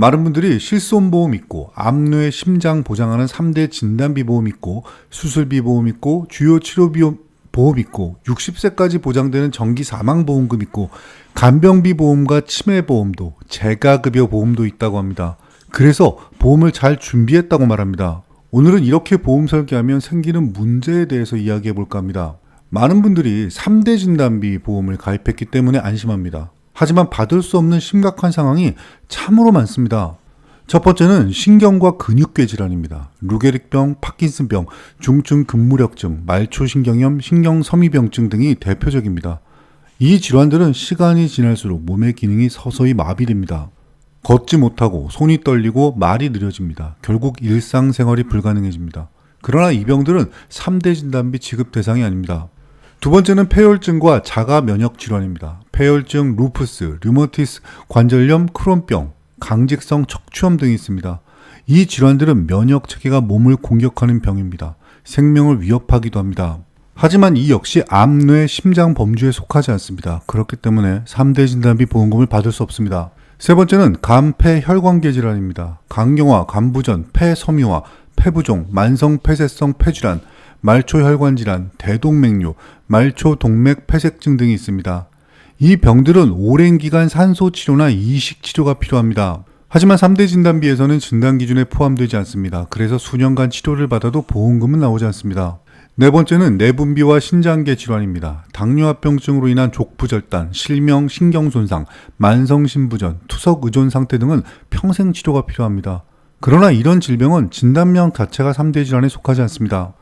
많은 분들이 실손보험 있고 암뇌 심장 보장하는 3대 진단비 보험 있고 수술비 보험 있고 주요 치료비 보험 있고 60세까지 보장되는 정기 사망 보험금 있고 간병비 보험과 치매 보험도 재가급여 보험도 있다고 합니다. 그래서 보험을 잘 준비했다고 말합니다. 오늘은 이렇게 보험 설계하면 생기는 문제에 대해서 이야기해 볼까 합니다. 많은 분들이 3대 진단비 보험을 가입했기 때문에 안심합니다. 하지만 받을 수 없는 심각한 상황이 참으로 많습니다. 첫 번째는 신경과 근육괴 질환입니다. 루게릭병, 파킨슨병, 중증 근무력증, 말초신경염, 신경섬유병증 등이 대표적입니다. 이 질환들은 시간이 지날수록 몸의 기능이 서서히 마비됩니다. 걷지 못하고 손이 떨리고 말이 느려집니다. 결국 일상생활이 불가능해집니다. 그러나 이 병들은 3대 진단비 지급 대상이 아닙니다. 두 번째는 폐혈증과 자가 면역 질환입니다. 폐혈증, 루푸스, 류머티스, 관절염, 크론병, 강직성 척추염 등이 있습니다. 이 질환들은 면역 체계가 몸을 공격하는 병입니다. 생명을 위협하기도 합니다. 하지만 이 역시 암, 뇌, 심장 범주에 속하지 않습니다. 그렇기 때문에 3대 진단비 보험금을 받을 수 없습니다. 세 번째는 간, 폐, 혈관계 질환입니다. 강경화, 간부전, 폐섬유화, 폐부종, 만성 폐쇄성 폐질환, 말초혈관 질환, 대동맥류, 말초 동맥 폐색증 등이 있습니다. 이 병들은 오랜 기간 산소 치료나 이식 치료가 필요합니다. 하지만 3대 진단비에서는 진단 기준에 포함되지 않습니다. 그래서 수년간 치료를 받아도 보험금은 나오지 않습니다. 네 번째는 내분비와 신장계 질환입니다. 당뇨합병증으로 인한 족부절단, 실명, 신경손상, 만성신부전, 투석 의존 상태 등은 평생 치료가 필요합니다. 그러나 이런 질병은 진단명 자체가 3대 질환에 속하지 않습니다.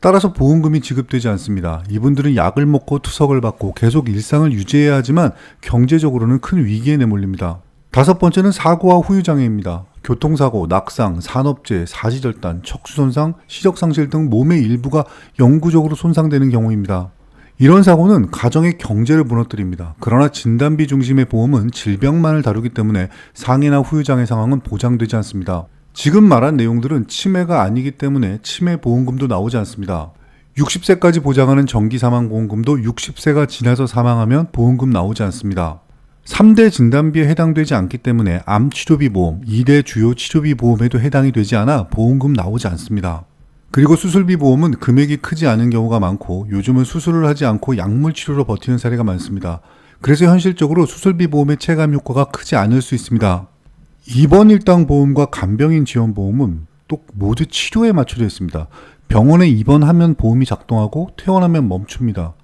따라서 보험금이 지급되지 않습니다. 이분들은 약을 먹고 투석을 받고 계속 일상을 유지해야 하지만 경제적으로는 큰 위기에 내몰립니다. 다섯 번째는 사고와 후유장애입니다. 교통사고, 낙상, 산업재해, 사지절단, 척수손상, 시력상실 등 몸의 일부가 영구적으로 손상되는 경우입니다. 이런 사고는 가정의 경제를 무너뜨립니다. 그러나 진단비 중심의 보험은 질병만을 다루기 때문에 상해나 후유장애 상황은 보장되지 않습니다. 지금 말한 내용들은 치매가 아니기 때문에 치매 보험금도 나오지 않습니다. 60세까지 보장하는 정기 사망 보험금도 60세가 지나서 사망하면 보험금 나오지 않습니다. 3대 진단비에 해당되지 않기 때문에 암 치료비 보험, 2대 주요 치료비 보험에도 해당이 되지 않아 보험금 나오지 않습니다. 그리고 수술비 보험은 금액이 크지 않은 경우가 많고 요즘은 수술을 하지 않고 약물 치료로 버티는 사례가 많습니다. 그래서 현실적으로 수술비 보험의 체감 효과가 크지 않을 수 있습니다. 입원 일당 보험과 간병인 지원 보험은 또 모두 치료에 맞춰져 있습니다. 병원에 입원하면 보험이 작동하고 퇴원하면 멈춥니다.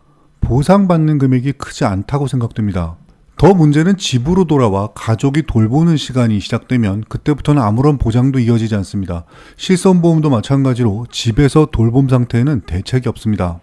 보상받는 금액이 크지 않다고 생각됩니다. 더 문제는 집으로 돌아와 가족이 돌보는 시간이 시작되면 그때부터는 아무런 보장도 이어지지 않습니다. 실손보험도 마찬가지로 집에서 돌봄 상태에는 대책이 없습니다.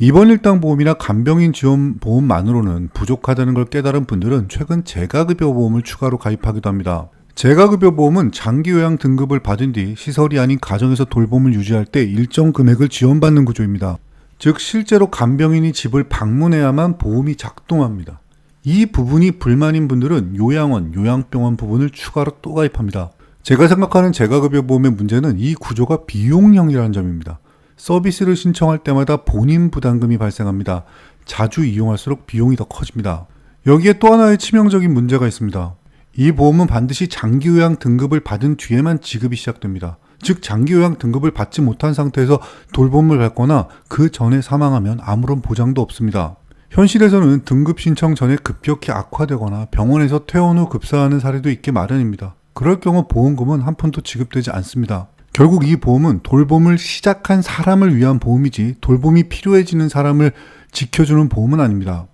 입원 일당 보험이나 간병인 지원 보험만으로는 부족하다는 걸 깨달은 분들은 최근 재가급여 보험을 추가로 가입하기도 합니다. 재가급여 보험은 장기 요양 등급을 받은 뒤 시설이 아닌 가정에서 돌봄을 유지할 때 일정 금액을 지원받는 구조입니다. 즉 실제로 간병인이 집을 방문해야만 보험이 작동합니다. 이 부분이 불만인 분들은 요양원, 요양병원 부분을 추가로 또 가입합니다. 제가 생각하는 재가급여 보험의 문제는 이 구조가 비용형이라는 점입니다. 서비스를 신청할 때마다 본인 부담금이 발생합니다. 자주 이용할수록 비용이 더 커집니다. 여기에 또 하나의 치명적인 문제가 있습니다. 이 보험은 반드시 장기요양 등급을 받은 뒤에만 지급이 시작됩니다. 즉 장기요양 등급을 받지 못한 상태에서 돌봄을 받거나 그 전에 사망하면 아무런 보장도 없습니다. 현실에서는 등급 신청 전에 급격히 악화되거나 병원에서 퇴원 후 급사하는 사례도 있게 마련입니다. 그럴 경우 보험금은 한 푼도 지급되지 않습니다. 결국 이 보험은 돌봄을 시작한 사람을 위한 보험이지 돌봄이 필요해지는 사람을 지켜주는 보험은 아닙니다.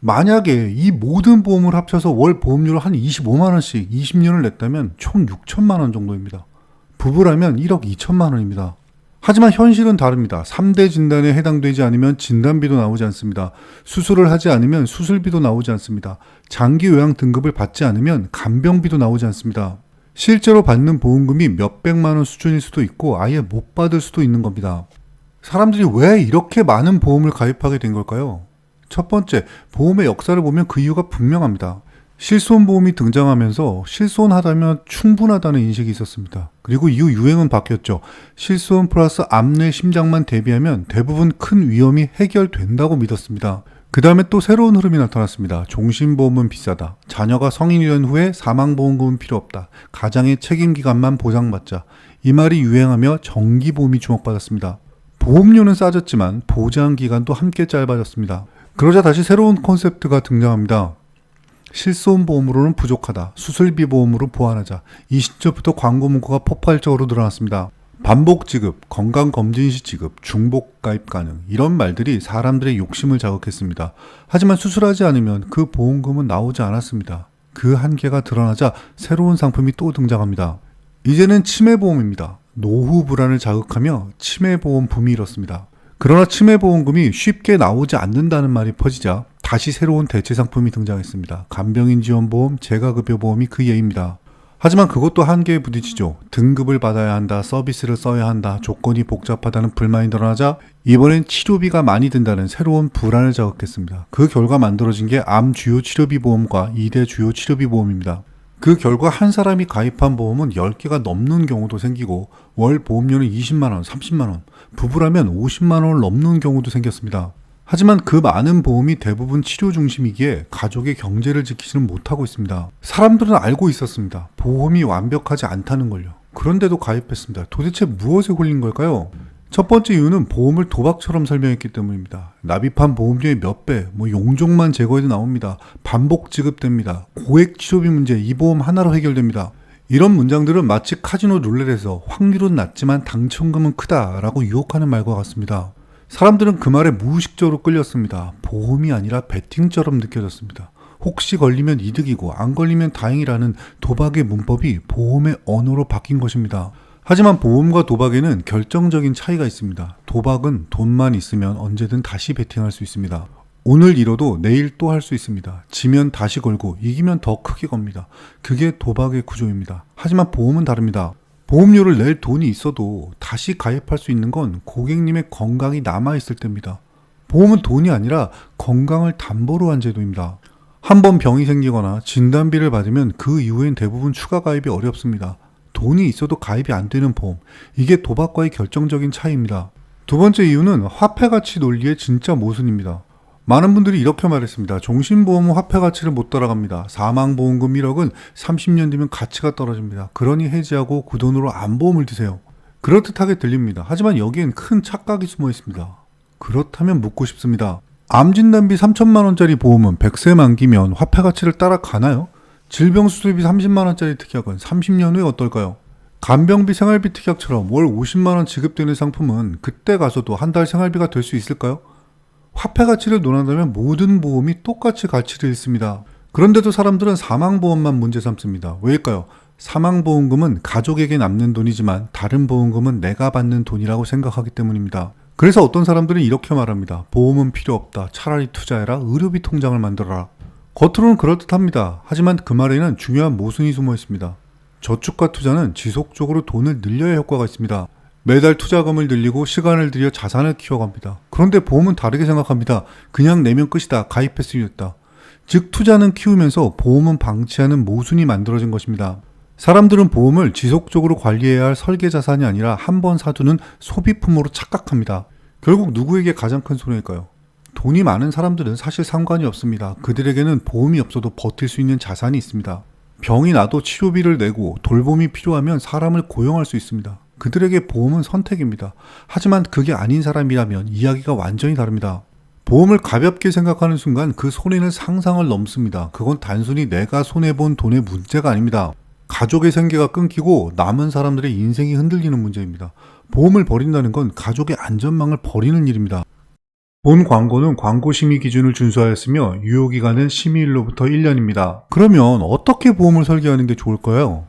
만약에 이 모든 보험을 합쳐서 월 보험료를 한 25만 원씩 20년을 냈다면 총 6천만 원 정도입니다. 부부라면 1억 2천만 원입니다. 하지만 현실은 다릅니다. 3대 진단에 해당되지 않으면 진단비도 나오지 않습니다. 수술을 하지 않으면 수술비도 나오지 않습니다. 장기 요양 등급을 받지 않으면 간병비도 나오지 않습니다. 실제로 받는 보험금이 몇백만 원 수준일 수도 있고 아예 못 받을 수도 있는 겁니다. 사람들이 왜 이렇게 많은 보험을 가입하게 된 걸까요? 첫 번째, 보험의 역사를 보면 그 이유가 분명합니다. 실손보험이 등장하면서 실손하다면 충분하다는 인식이 있었습니다. 그리고 이후 유행은 바뀌었죠. 실손 플러스 암내 심장만 대비하면 대부분 큰 위험이 해결된다고 믿었습니다. 그 다음에 또 새로운 흐름이 나타났습니다. 종신보험은 비싸다. 자녀가 성인이 된 후에 사망보험금은 필요 없다. 가장의 책임기간만 보장받자. 이 말이 유행하며 정기보험이 주목받았습니다. 보험료는 싸졌지만 보장기간도 함께 짧아졌습니다. 그러자 다시 새로운 콘셉트가 등장합니다. 실손 보험으로는 부족하다. 수술비 보험으로 보완하자. 이 시점부터 광고 문구가 폭발적으로 늘어났습니다. 반복 지급, 건강 검진 시 지급, 중복 가입 가능 이런 말들이 사람들의 욕심을 자극했습니다. 하지만 수술하지 않으면 그 보험금은 나오지 않았습니다. 그 한계가 드러나자 새로운 상품이 또 등장합니다. 이제는 치매 보험입니다. 노후 불안을 자극하며 치매 보험 붐이 일었습니다. 그러나 치매 보험금이 쉽게 나오지 않는다는 말이 퍼지자 다시 새로운 대체 상품이 등장했습니다. 간병인 지원보험, 재가급여보험이 그 예입니다. 하지만 그것도 한계에 부딪히죠. 등급을 받아야 한다, 서비스를 써야 한다, 조건이 복잡하다는 불만이 드러나자 이번엔 치료비가 많이 든다는 새로운 불안을 자극했습니다. 그 결과 만들어진 게 암 주요 치료비 보험과 2대 주요 치료비 보험입니다. 그 결과 한 사람이 가입한 보험은 10개가 넘는 경우도 생기고 월 보험료는 20만원, 30만원, 부부라면 50만원을 넘는 경우도 생겼습니다. 하지만 그 많은 보험이 대부분 치료 중심이기에 가족의 경제를 지키지는 못하고 있습니다. 사람들은 알고 있었습니다. 보험이 완벽하지 않다는 걸요. 그런데도 가입했습니다. 도대체 무엇에 홀린 걸까요? 첫 번째 이유는 보험을 도박처럼 설명했기 때문입니다. 납입한 보험료의 몇 배, 뭐 용종만 제거해도 나옵니다. 반복 지급됩니다. 고액 치료비 문제 이 보험 하나로 해결됩니다. 이런 문장들은 마치 카지노 룰렛에서 확률은 낮지만 당첨금은 크다라고 유혹하는 말과 같습니다. 사람들은 그 말에 무의식적으로 끌렸습니다. 보험이 아니라 베팅처럼 느껴졌습니다. 혹시 걸리면 이득이고 안 걸리면 다행이라는 도박의 문법이 보험의 언어로 바뀐 것입니다. 하지만 보험과 도박에는 결정적인 차이가 있습니다. 도박은 돈만 있으면 언제든 다시 베팅할 수 있습니다. 오늘 잃어도 내일 또 할 수 있습니다. 지면 다시 걸고 이기면 더 크게 겁니다. 그게 도박의 구조입니다. 하지만 보험은 다릅니다. 보험료를 낼 돈이 있어도 다시 가입할 수 있는 건 고객님의 건강이 남아있을 때입니다. 보험은 돈이 아니라 건강을 담보로 한 제도입니다. 한 번 병이 생기거나 진단비를 받으면 그 이후엔 대부분 추가 가입이 어렵습니다. 돈이 있어도 가입이 안 되는 보험. 이게 도박과의 결정적인 차이입니다. 두 번째 이유는 화폐 가치 논리의 진짜 모순입니다. 많은 분들이 이렇게 말했습니다. 종신보험은 화폐 가치를 못 따라갑니다. 사망보험금 1억은 30년 뒤면 가치가 떨어집니다. 그러니 해지하고 그 돈으로 암보험을 드세요. 그렇듯하게 들립니다. 하지만 여기엔 큰 착각이 숨어 있습니다. 그렇다면 묻고 싶습니다. 암 진단비 3천만 원짜리 보험은 100세 만기면 화폐 가치를 따라가나요? 질병 수술비 30만 원짜리 특약은 30년 후에 어떨까요? 간병비 생활비 특약처럼 월 50만 원 지급되는 상품은 그때 가서도 한 달 생활비가 될 수 있을까요? 화폐 가치를 논한다면 모든 보험이 똑같이 가치를 잃습니다. 그런데도 사람들은 사망보험만 문제 삼습니다. 왜일까요? 사망보험금은 가족에게 남는 돈이지만 다른 보험금은 내가 받는 돈이라고 생각하기 때문입니다. 그래서 어떤 사람들은 이렇게 말합니다. 보험은 필요 없다. 차라리 투자해라. 의료비 통장을 만들어라. 겉으로는 그럴듯합니다. 하지만 그 말에는 중요한 모순이 숨어 있습니다. 저축과 투자는 지속적으로 돈을 늘려야 효과가 있습니다. 매달 투자금을 늘리고 시간을 들여 자산을 키워갑니다. 그런데 보험은 다르게 생각합니다. 그냥 내면 끝이다. 가입했으면 됐다. 즉 투자는 키우면서 보험은 방치하는 모순이 만들어진 것입니다. 사람들은 보험을 지속적으로 관리해야 할 설계 자산이 아니라 한 번 사두는 소비품으로 착각합니다. 결국 누구에게 가장 큰 손해일까요? 돈이 많은 사람들은 사실 상관이 없습니다. 그들에게는 보험이 없어도 버틸 수 있는 자산이 있습니다. 병이 나도 치료비를 내고 돌봄이 필요하면 사람을 고용할 수 있습니다. 그들에게 보험은 선택입니다. 하지만 그게 아닌 사람이라면 이야기가 완전히 다릅니다. 보험을 가볍게 생각하는 순간 그 손해는 상상을 넘습니다. 그건 단순히 내가 손해본 돈의 문제가 아닙니다. 가족의 생계가 끊기고 남은 사람들의 인생이 흔들리는 문제입니다. 보험을 버린다는 건 가족의 안전망을 버리는 일입니다. 본 광고는 광고 심의 기준을 준수하였으며 유효 기간은 심의일로부터 1년입니다. 그러면 어떻게 보험을 설계하는 게 좋을까요?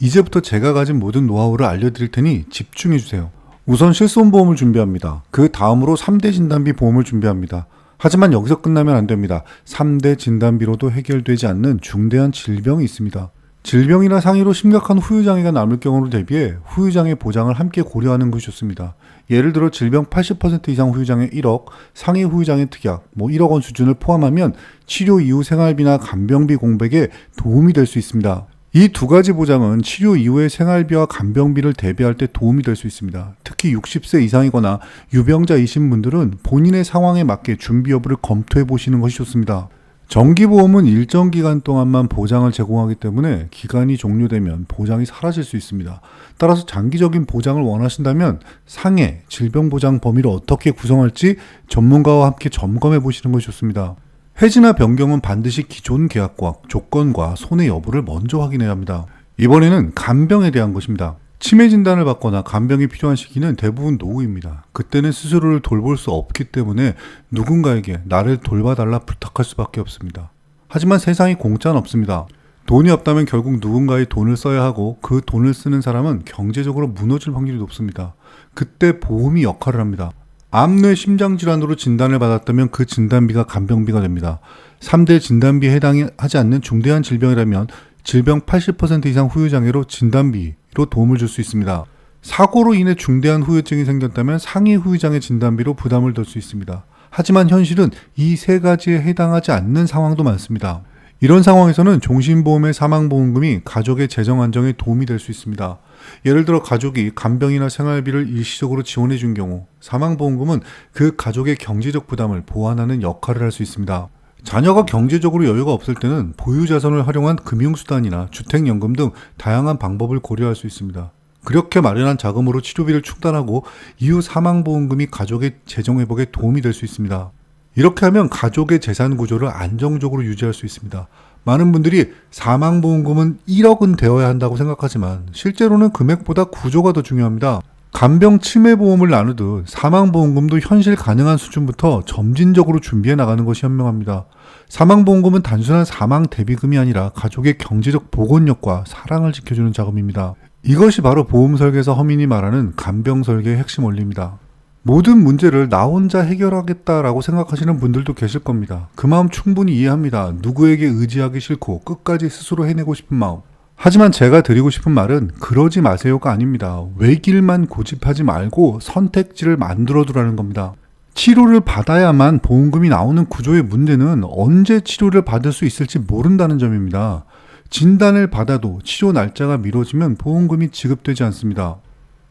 이제부터 제가 가진 모든 노하우를 알려드릴 테니 집중해 주세요. 우선 실손보험을 준비합니다. 그 다음으로 3대 진단비 보험을 준비합니다. 하지만 여기서 끝나면 안 됩니다. 3대 진단비로도 해결되지 않는 중대한 질병이 있습니다. 질병이나 상해로 심각한 후유장애가 남을 경우를 대비해 후유장애 보장을 함께 고려하는 것이 좋습니다. 예를 들어 질병 80% 이상 후유장애 1억, 상해 후유장애 특약, 뭐 1억 원 수준을 포함하면 치료 이후 생활비나 간병비 공백에 도움이 될 수 있습니다. 이 두 가지 보장은 치료 이후의 생활비와 간병비를 대비할 때 도움이 될 수 있습니다. 특히 60세 이상이거나 유병자이신 분들은 본인의 상황에 맞게 준비 여부를 검토해 보시는 것이 좋습니다. 정기보험은 일정 기간 동안만 보장을 제공하기 때문에 기간이 종료되면 보장이 사라질 수 있습니다. 따라서 장기적인 보장을 원하신다면 상해, 질병보장 범위를 어떻게 구성할지 전문가와 함께 점검해 보시는 것이 좋습니다. 해지나 변경은 반드시 기존 계약과 조건과 손해 여부를 먼저 확인해야 합니다. 이번에는 간병에 대한 것입니다. 치매 진단을 받거나 간병이 필요한 시기는 대부분 노후입니다. 그때는 스스로를 돌볼 수 없기 때문에 누군가에게 나를 돌봐달라 부탁할 수밖에 없습니다. 하지만 세상이 공짜는 없습니다. 돈이 없다면 결국 누군가의 돈을 써야 하고 그 돈을 쓰는 사람은 경제적으로 무너질 확률이 높습니다. 그때 보험이 역할을 합니다. 암뇌 심장질환으로 진단을 받았다면 그 진단비가 간병비가 됩니다. 3대 진단비에 해당하지 않는 중대한 질병이라면 질병 80% 이상 후유장애로 진단비로 도움을 줄 수 있습니다. 사고로 인해 중대한 후유증이 생겼다면 상해 후유장애 진단비로 부담을 덜 수 있습니다. 하지만 현실은 이 세 가지에 해당하지 않는 상황도 많습니다. 이런 상황에서는 종신보험의 사망보험금이 가족의 재정 안정에 도움이 될 수 있습니다. 예를 들어 가족이 간병이나 생활비를 일시적으로 지원해 준 경우 사망보험금은 그 가족의 경제적 부담을 보완하는 역할을 할 수 있습니다. 자녀가 경제적으로 여유가 없을 때는 보유자산을 활용한 금융수단이나 주택연금 등 다양한 방법을 고려할 수 있습니다. 그렇게 마련한 자금으로 치료비를 충당하고 이후 사망보험금이 가족의 재정회복에 도움이 될 수 있습니다. 이렇게 하면 가족의 재산 구조를 안정적으로 유지할 수 있습니다. 많은 분들이 사망보험금은 1억은 되어야 한다고 생각하지만 실제로는 금액보다 구조가 더 중요합니다. 간병 치매 보험을 나누듯 사망보험금도 현실 가능한 수준부터 점진적으로 준비해 나가는 것이 현명합니다. 사망보험금은 단순한 사망 대비금이 아니라 가족의 경제적 보건력과 사랑을 지켜주는 자금입니다. 이것이 바로 보험 설계사 허민이 말하는 간병 설계의 핵심 원리입니다. 모든 문제를 나 혼자 해결하겠다라고 생각하시는 분들도 계실 겁니다. 그 마음 충분히 이해합니다. 누구에게 의지하기 싫고 끝까지 스스로 해내고 싶은 마음. 하지만 제가 드리고 싶은 말은 그러지 마세요가 아닙니다. 외길만 고집하지 말고 선택지를 만들어 두라는 겁니다. 치료를 받아야만 보험금이 나오는 구조의 문제는 언제 치료를 받을 수 있을지 모른다는 점입니다. 진단을 받아도 치료 날짜가 미뤄지면 보험금이 지급되지 않습니다.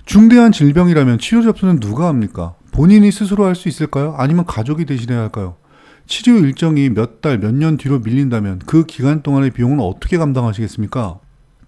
중대한 질병이라면 치료 접수는 누가 합니까? 본인이 스스로 할 수 있을까요? 아니면 가족이 대신해야 할까요? 치료 일정이 몇 달, 몇 년 뒤로 밀린다면 그 기간 동안의 비용은 어떻게 감당하시겠습니까?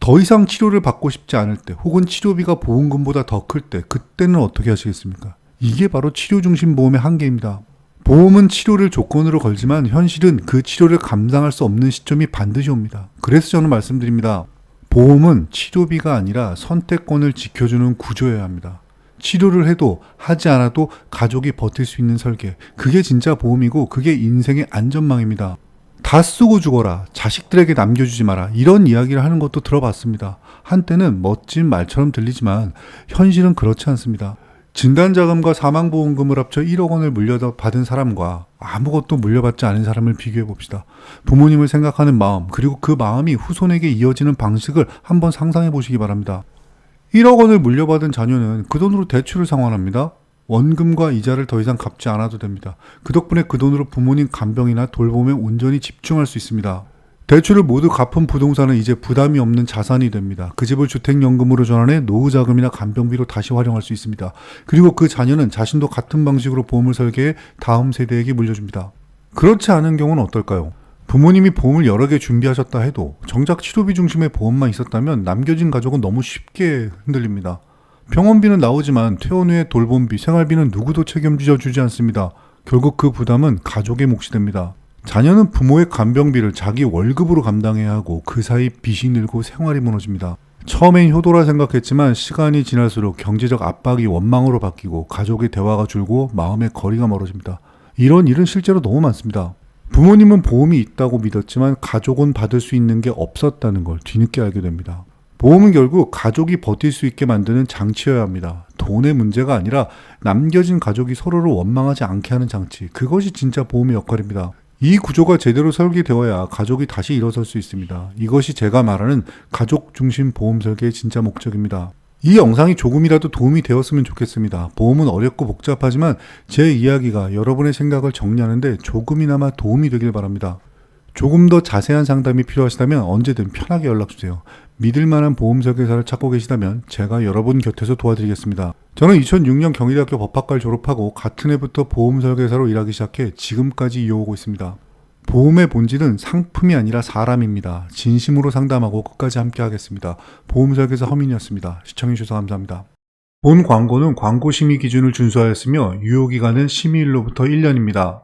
더 이상 치료를 받고 싶지 않을 때 혹은 치료비가 보험금보다 더 클 때 그때는 어떻게 하시겠습니까? 이게 바로 치료 중심 보험의 한계입니다. 보험은 치료를 조건으로 걸지만 현실은 그 치료를 감당할 수 없는 시점이 반드시 옵니다. 그래서 저는 말씀드립니다. 보험은 치료비가 아니라 선택권을 지켜주는 구조여야 합니다. 치료를 해도 하지 않아도 가족이 버틸 수 있는 설계. 그게 진짜 보험이고 그게 인생의 안전망입니다. 다 쓰고 죽어라. 자식들에게 남겨주지 마라. 이런 이야기를 하는 것도 들어봤습니다. 한때는 멋진 말처럼 들리지만 현실은 그렇지 않습니다. 진단자금과 사망보험금을 합쳐 1억 원을 물려받은 사람과 아무것도 물려받지 않은 사람을 비교해 봅시다. 부모님을 생각하는 마음, 그리고 그 마음이 후손에게 이어지는 방식을 한번 상상해 보시기 바랍니다. 1억 원을 물려받은 자녀는 그 돈으로 대출을 상환합니다. 원금과 이자를 더 이상 갚지 않아도 됩니다. 그 덕분에 그 돈으로 부모님 간병이나 돌봄에 온전히 집중할 수 있습니다. 대출을 모두 갚은 부동산은 이제 부담이 없는 자산이 됩니다. 그 집을 주택연금으로 전환해 노후자금이나 간병비로 다시 활용할 수 있습니다. 그리고 그 자녀는 자신도 같은 방식으로 보험을 설계해 다음 세대에게 물려줍니다. 그렇지 않은 경우는 어떨까요? 부모님이 보험을 여러 개 준비하셨다 해도 정작 치료비 중심의 보험만 있었다면 남겨진 가족은 너무 쉽게 흔들립니다. 병원비는 나오지만 퇴원 후의 돌봄비, 생활비는 누구도 책임져 주지 않습니다. 결국 그 부담은 가족의 몫이 됩니다. 자녀는 부모의 간병비를 자기 월급으로 감당해야 하고 그 사이 빚이 늘고 생활이 무너집니다. 처음엔 효도라 생각했지만 시간이 지날수록 경제적 압박이 원망으로 바뀌고 가족의 대화가 줄고 마음의 거리가 멀어집니다. 이런 일은 실제로 너무 많습니다. 부모님은 보험이 있다고 믿었지만 가족은 받을 수 있는 게 없었다는 걸 뒤늦게 알게 됩니다. 보험은 결국 가족이 버틸 수 있게 만드는 장치여야 합니다. 돈의 문제가 아니라 남겨진 가족이 서로를 원망하지 않게 하는 장치. 그것이 진짜 보험의 역할입니다. 이 구조가 제대로 설계되어야 가족이 다시 일어설 수 있습니다. 이것이 제가 말하는 가족 중심 보험 설계의 진짜 목적입니다. 이 영상이 조금이라도 도움이 되었으면 좋겠습니다. 보험은 어렵고 복잡하지만 제 이야기가 여러분의 생각을 정리하는데 조금이나마 도움이 되길 바랍니다. 조금 더 자세한 상담이 필요하시다면 언제든 편하게 연락주세요. 믿을 만한 보험 설계사를 찾고 계시다면 제가 여러분 곁에서 도와드리겠습니다. 저는 2006년 경희대학교 법학과를 졸업하고 같은 해부터 보험 설계사로 일하기 시작해 지금까지 이어오고 있습니다. 보험의 본질은 상품이 아니라 사람입니다. 진심으로 상담하고 끝까지 함께 하겠습니다. 보험 설계사 허민이었습니다. 시청해주셔서 감사합니다. 본 광고는 광고 심의 기준을 준수하였으며 유효 기간은 심의일로부터 1년입니다.